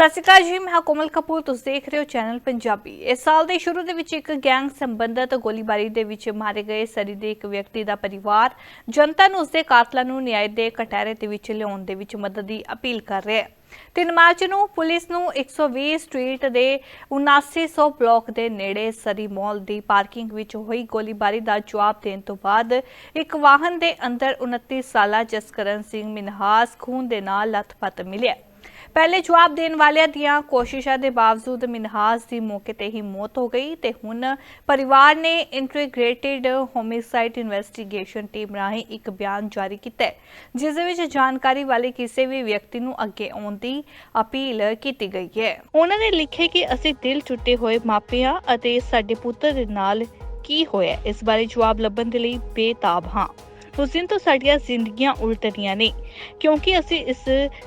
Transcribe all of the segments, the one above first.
ਸਤਿ ਸ਼੍ਰੀ ਅਕਾਲ ਜੀ, ਮੈਂ ਕੋਮਲ ਕਪੂਰ, ਤੁਸੀਂ ਦੇਖ ਰਹੇ ਹੋ ਚੈਨਲ ਪੰਜਾਬੀ। ਇਸ ਸਾਲ ਦੇ ਸ਼ੁਰੂ ਦੇ ਵਿੱਚ ਇੱਕ ਗੈਂਗ ਸੰਬੰਧਤ ਗੋਲੀਬਾਰੀ ਦੇ ਵਿੱਚ ਮਾਰੇ ਗਏ ਸਰੀ ਦੇ ਇੱਕ ਵਿਅਕਤੀ ਦਾ ਪਰਿਵਾਰ ਜਨਤਾ ਨੂੰ ਉਸਦੇ ਕਾਤਲਾਂ ਨੂੰ ਨਿਆਂ ਦੇ ਕਟਹਿਰੇ ਦੇ ਵਿੱਚ ਲਿਆਉਣ ਦੇ ਵਿੱਚ ਮਦਦ ਦੀ ਅਪੀਲ ਕਰ ਰਿਹਾ ਹੈ। 3 ਮਾਰਚ ਨੂੰ ਪੁਲਿਸ ਨੂੰ 120 ਸਟਰੀਟ ਦੇ 7900 ਬਲਾਕ ਦੇ ਨੇੜੇ ਸਰੀ ਮਾਲ ਦੀ ਪਾਰਕਿੰਗ ਵਿੱਚ ਹੋਈ ਗੋਲੀਬਾਰੀ ਦਾ ਜਵਾਬ ਦੇਣ ਤੋਂ ਬਾਅਦ ਇੱਕ ਵਾਹਨ ਦੇ ਅੰਦਰ 29 ਸਾਲਾ ਜਸਕਰਨ ਸਿੰਘ ਮਿਨਹਾਸ ਖੂਨ ਦੇ ਨਾਲ ਲੱਥਪੱਥ ਮਿਲਿਆ। ਪਹਿਲੇ ਜਵਾਬ ਦੇਣ ਵਾਲਿਆਂ ਦੀਆਂ ਕੋਸ਼ਿਸ਼ਾਂ ਦੇ ਬਾਵਜੂਦ ਮਿਨਹਾਸ ਦੀ ਮੌਕੇ ਤੇ ਹੀ ਮੌਤ ਹੋ ਗਈ ਤੇ ਹੁਣ ਪਰਿਵਾਰ ਨੇ ਇੰਟੀਗ੍ਰੇਟਿਡ ਹੋਮਿਸਾਈਡ ਇਨਵੈਸਟੀਗੇਸ਼ਨ ਟੀਮ ਰਾਹੀਂ ਇੱਕ ਬਿਆਨ ਜਾਰੀ ਕੀਤਾ ਹੈ, ਜਿਸ ਦੇ ਵਿੱਚ ਜਾਣਕਾਰੀ ਵਾਲੇ ਕਿਸੇ ਵੀ ਵਿਅਕਤੀ ਨੂੰ ਅੱਗੇ ਆਉਣ ਦੀ ਅਪੀਲ ਕੀਤੀ ਗਈ ਹੈ। ਉਹਨਾਂ ਨੇ ਲਿਖਿਆ ਕਿ ਅਸੀਂ ਦਿਲ ਟੁੱਟੇ ਹੋਏ ਮਾਪਿਆਂ ਅਤੇ ਸਾਡੇ ਪੁੱਤਰ ਦੇ ਨਾਲ ਕੀ ਹੋਇਆ, ਇਸ ਬਾਰੇ ਜਵਾਬ ਲੱਭਣ ਦੇ ਲਈ ਬੇਤਾਬ ਹਾਂ। ਉਸ ਦਿਨ ਤੋਂ ਸਾਡੀਆਂ ਜ਼ਿੰਦਗੀਆਂ ਉਲਟ ਰਹੀਆਂ ਨੇ। ਕਿਉਂਕਿ ਅਸੀਂ ਇਸ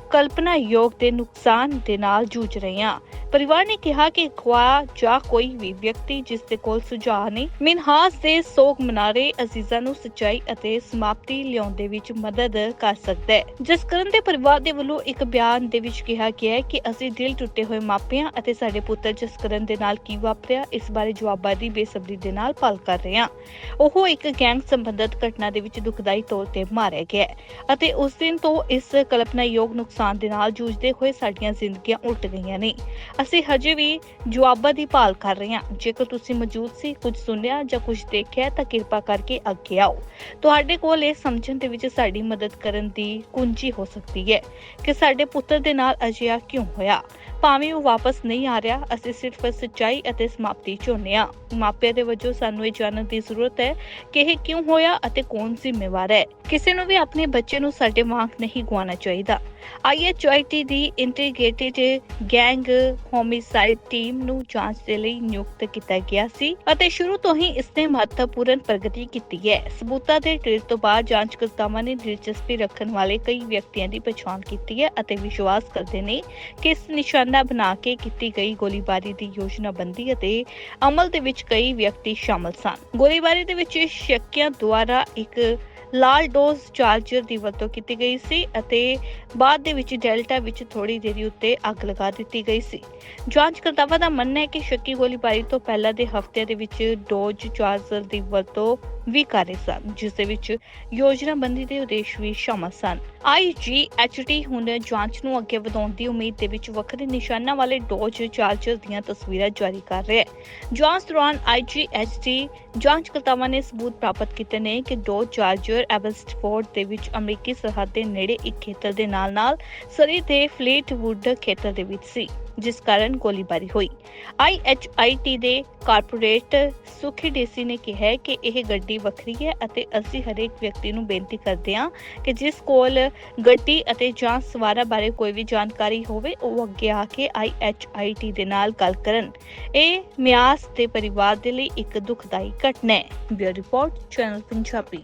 ਕਲਪਨਾ ਯੋਗ ਦੇ ਨੁਕਸਾਨ ਦੇ ਨਾਲ ਜੂਝ ਰਹੇ ਹਾਂ। ਪਰਿਵਾਰ ਨੇ ਕਿਹਾ ਕਿ ਅਗਵਾ ਜਾਂ ਕੋਈ ਵੀ ਵਿਅਕਤੀ ਜਿਸ ਦੇ ਕੋਲ ਸੁਝਾਅ ਨੇ ਮਿਨਹਾਸ ਦੇ ਸੋਗ ਮਨਾਰੇ ਅਜ਼ੀਜ਼ਾਂ ਨੂੰ ਸਚਾਈ ਅਤੇ ਸਮਾਪਤੀ ਲਿਆਉਣ ਦੇ ਵਿੱਚ ਮਦਦ ਕਰ ਸਕਦਾ ਹੈ। ਜਸਕਰਨ ਦੇ ਪਰਿਵਾਰ ਦੇ ਵੱਲੋਂ ਇੱਕ ਬਿਆਨ ਦੇ ਵਿੱਚ ਕਿਹਾ ਗਿਆ ਹੈ ਕਿ ਅਸੀਂ ਦਿਲ ਟੁੱਟੇ ਹੋਏ ਮਾਪਿਆਂ ਅਤੇ ਸਾਡੇ ਪੁੱਤਰ ਜਸਕਰਨ ਦੇ ਨਾਲ ਕੀ ਵਾਪਰਿਆ, ਇਸ ਬਾਰੇ ਜਵਾਬਾਂ ਦੀ ਬੇਸਬਰੀ ਦੇ ਨਾਲ ਭਾਲ ਕਰ ਰਹੇ ਹਾਂ। ਉਹ ਇੱਕ ਗੈਂਗ ਸੰਬੰਧਤ ਘਟਨਾ ਦੇ ਵਿੱਚ ਦੁਖਦਾਈ ਤੌਰ ਤੇ ਮਾਰਿਆ ਗਿਆ ਅਤੇ ਉਸ ਦਿਨ ਤੋਂ ਇਸ ਕਲਪਨਾਯੋਗ ਨੁਕਸਾਨ ਦੇ ਨਾਲ ਜੂਝਦੇ ਹੋਏ ਸਾਡੀਆਂ ਜ਼ਿੰਦਗੀਆਂ ਉਲਟ ਗਈਆਂ ਨੇ। ਅਸੀਂ ਹਜੇ ਵੀ ਜਵਾਬਾਂ ਦੀ ਭਾਲ ਕਰ ਰਹੇ ਹਾਂ। ਜੇਕਰ ਤੁਸੀਂ ਮੌਜੂਦ ਸੀ, ਕੁਝ ਸੁਣਿਆ ਜਾਂ ਕੁਝ ਦੇਖਿਆ ਤਾਂ ਕਿਰਪਾ ਕਰਕੇ ਅੱਗੇ ਆਓ। ਤੁਹਾਡੇ ਕੋਲ ਇਹ ਸਮਝਣ ਦੇ ਵਿੱਚ ਸਾਡੀ ਮਦਦ ਕਰਨ ਦੀ ਕੁੰਜੀ ਹੋ ਸਕਦੀ ਹੈ ਕਿ ਸਾਡੇ ਪੁੱਤਰ ਦੇ ਨਾਲ ਅਜਿਹਾ ਕਿਉਂ ਹੋਇਆ? ਭਾਵੇਂ ਉਹ ਵਾਪਸ ਨਹੀਂ ਆ ਰਿਹਾ, ਅਸੀਂ ਸਿਰਫ ਸੱਚਾਈ ਅਤੇ ਸਮਾਪਤੀ ਚਾਹੁੰਦੇ ਹਾਂ। ਮਾਪਿਆਂ ਦੇ ਵਜੋਂ ਸਾਨੂੰ ਇਹ ਜਾਣਨ ਦੀ ਜ਼ਰੂਰਤ ਹੈ ਕਿ ਇਹ ਕਿਉਂ ਹੋਇਆ ਅਤੇ ਕੌਣ ਜ਼ਿੰਮੇਵਾਰ ਹੈ। ਕਿਸੇ ਨੂੰ ਵੀ ਆਪਣੇ ਬੱਚੇ ਨੂੰ ਸਾਡੇ ਵਾਂਗ ਨਹੀਂ ਗਵਾਉਣਾ ਚਾਹੀਦਾ। ਆਈਐਚਆਈਟੀ ਦੀ ਇੰਟੀਗ੍ਰੇਟਿਡ ਗੈਂਗ ਹੋਮਿਸਾਈਡ ਟੀਮ ਨੂੰ ਜਾਂਚ ਦੇ ਲਈ ਨਿਯੁਕਤ ਕੀਤਾ ਗਿਆ ਸੀ ਅਤੇ ਸ਼ੁਰੂ ਤੋਂ ਹੀ ਇਸਨੇ ਮਹੱਤਵਪੂਰਨ ਪ੍ਰਗਤੀ ਕੀਤੀ ਹੈ। ਸਬੂਤਾਂ ਦੇ ਟ੍ਰੇਸ ਤੋਂ ਬਾਅਦ ਜਾਂਚਕਰਤਾਵਾਂ ਨੇ ਦਿਲਚਸਪੀ ਰੱਖਣ ਵਾਲੇ ਕਈ ਵਿਅਕਤੀਆਂ ਦੀ ਪਛਾਣ ਕੀਤੀ ਹੈ ਅਤੇ ਵਿਸ਼ਵਾਸ ਕਰਦੇ ਨੇ ਕਿ ਇਸ ਨਿਸ਼ਾਨਾ ਬਣਾ ਕੇ ਕੀਤੀ ਗਈ ਗੋਲੀਬਾਰੀ ਦੀ ਯੋਜਨਾਬੰਦੀ ਅਤੇ ਅਮਲ ਦੇ ਵਿੱਚ ਕਈ ਵਿਅਕਤੀ ਸ਼ਾਮਲ ਸਨ। ਗੋਲੀਬਾਰੀ ਦੇ ਵਿੱਚ ਸ਼ੱਕੀਆਂ ਦੁਆਰਾ ਇੱਕ ਲਾਲ ਡੋਜ਼ ਚਾਰਜਰ ਦੀ ਵਰਤੋਂ ਕੀਤੀ ਗਈ ਸੀ ਅਤੇ ਬਾਅਦ ਦੇ ਵਿੱਚ ਡੈਲਟਾ ਵਿੱਚ ਥੋੜੀ ਦੇਰੀ ਉੱਤੇ ਅੱਗ ਲਗਾ ਦਿੱਤੀ ਗਈ ਸੀ। ਜਾਂਚਕਰਤਾਵਾਂ ਦਾ ਮੰਨਣਾ ਹੈ ਕਿ ਸ਼ੱਕੀ ਗੋਲੀਬਾਰੀ ਤੋਂ ਪਹਿਲਾਂ ਦੇ ਹਫ਼ਤਿਆਂ ਦੇ ਵਿੱਚ ਡੋਜ਼ ਚਾਰਜਰ ਦੀ ਵਰਤੋਂ ਵੀ ਕਰ ਰਹੇ ਸਨ, ਜਿਸ ਦੇ ਵਿੱਚ ਯੋਜਨਾਬੰਦੀ ਦੇ ਉਦੇਸ਼ ਵੀ ਸ਼ਾਮਲ ਸਨ। ਆਈਜੀਐਚਟੀ ਹੁਣ ਜਾਂਚ ਨੂੰ ਅੱਗੇ ਵਧਾਉਣ ਦੀ ਉਮੀਦ ਦੇ ਵਿੱਚ ਵੱਖਰੇ ਨਿਸ਼ਾਨਾਂ ਵਾਲੇ ਡੋਜ਼ ਚਾਰਜਰ ਦੀਆਂ ਤਸਵੀਰਾਂ ਜਾਰੀ ਕਰ ਰਿਹਾ ਹੈ ਜਾਂਚ ਦੌਰਾਨ ਆਈਜੀਐਚਟੀ ਜਾਂਚਕਰਤਾਵਾਂ ਨੇ ਸਬੂਤ ਪ੍ਰਾਪਤ ਕੀਤੇ ਨੇ ਕਿ ਡੋਜ਼ ਚਾਰਜਰ ਐਬਲਸਟਫੋਰਡ ਦੇ ਵਿੱਚ ਅਮਰੀਕੀ ਸਰਹੱਦ ਦੇ ਨੇੜੇ ਇੱਕ ਖੇਤਰ ਦੇ ਨਾਲ-ਨਾਲ ਸਰੀ ਦੇ ਫਲੀਟਵੁੱਡ ਖੇਤਰ ਦੇ ਵਿੱਚ ਸੀ। ਜਿਸ ਕਾਰਨ ਗੋਲੀਬਾਰੀ ਹੋਈ। ਆਈਐਚਆਈਟੀ ਦੇ ਕਾਰਪੋਰੇਟ ਸੁਖੀ ਡੀਸੀ ਨੇ ਕਿਹਾ ਕਿ ਇਹ ਗੱਡੀ ਵੱਖਰੀ ਹੈ ਅਤੇ ਅਸੀਂ ਹਰੇਕ ਵਿਅਕਤੀ ਨੂੰ ਬੇਨਤੀ ਕਰਦੇ ਹਾਂ ਕਿ ਜਿਸ ਕੋਲ ਗੱਡੀ ਅਤੇ ਜਾਂ ਸਵਾਰਾਂ ਬਾਰੇ ਕੋਈ ਵੀ ਜਾਣਕਾਰੀ ਹੋਵੇ, ਉਹ ਅੱਗੇ ਆ ਕੇ ਆਈਐਚਆਈਟੀ ਦੇ ਨਾਲ ਗੱਲ ਕਰਨ। ਇਹ ਮਿਆਸ ਦੇ ਪਰਿਵਾਰ ਦੇ ਲਈ ਇੱਕ ਦੁਖਦਾਈ ਘਟਨਾ ਹੈ। Bureau report, channel Punjabi.